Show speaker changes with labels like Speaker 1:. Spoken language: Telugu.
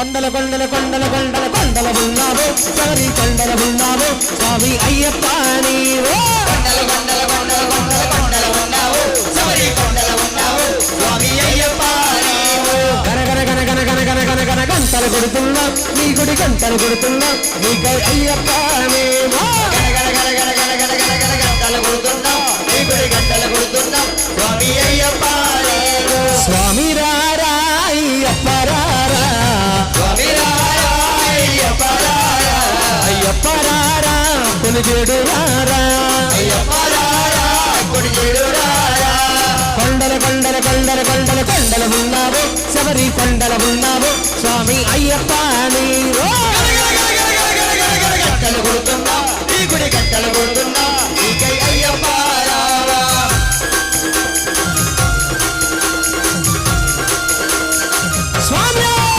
Speaker 1: కొండల కొండల కొండల కొండల కొండల ఉన్నావు సారి కొండల ఉన్నావు స్వామి అయ్యప్ప నీవే.
Speaker 2: కొండల కొండల కొండల కొండల కొండల ఉన్నావు సారి కొండల ఉన్నావు స్వామి అయ్యప్ప
Speaker 1: గంటలు కొడుతున్నా నీ గుడి గంటలు కొడుతున్నా నీకై అయ్యప్ప
Speaker 2: మేము అయ్యప్ప
Speaker 1: రారా రారా
Speaker 2: అయ్యప్ప రారా గుడి చెడు రారా
Speaker 1: కొండల కొండల కొండల కొండల కొండల ఉన్నావు శబరి కొండల ఉన్నావు స్వామి అయ్యప్ప నీవో